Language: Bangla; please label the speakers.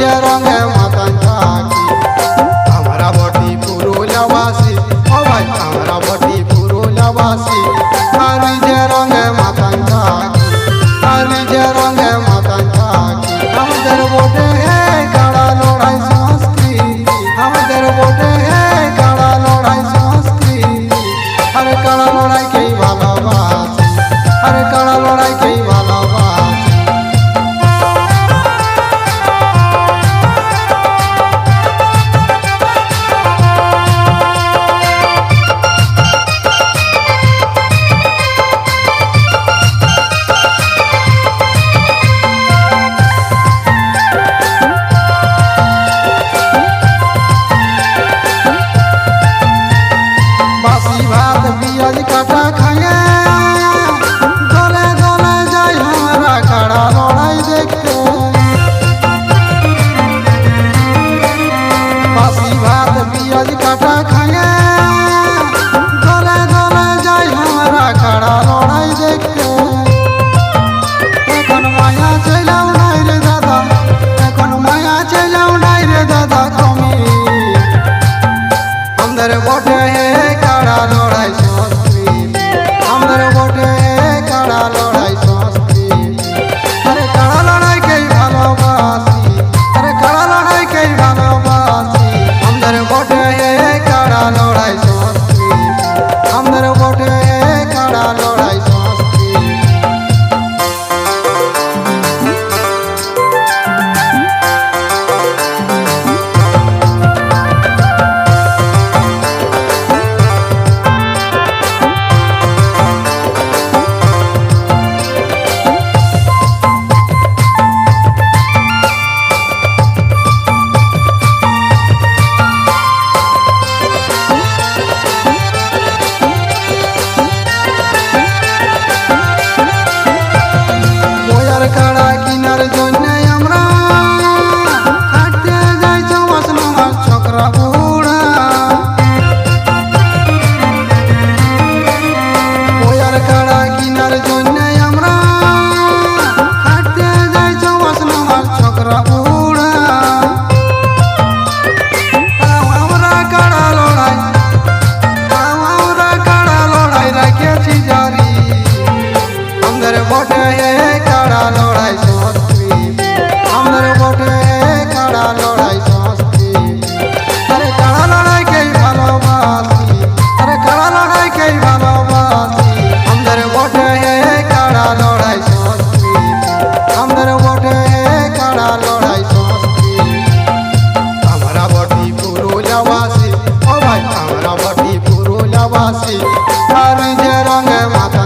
Speaker 1: যে রঙে মাতান থাকি আমরা বটি পুরুলাবাসী ও ভাই, আমরা বটি পুরুলাবাসী আর যে রঙে মাতান আর যে রঙে মাতান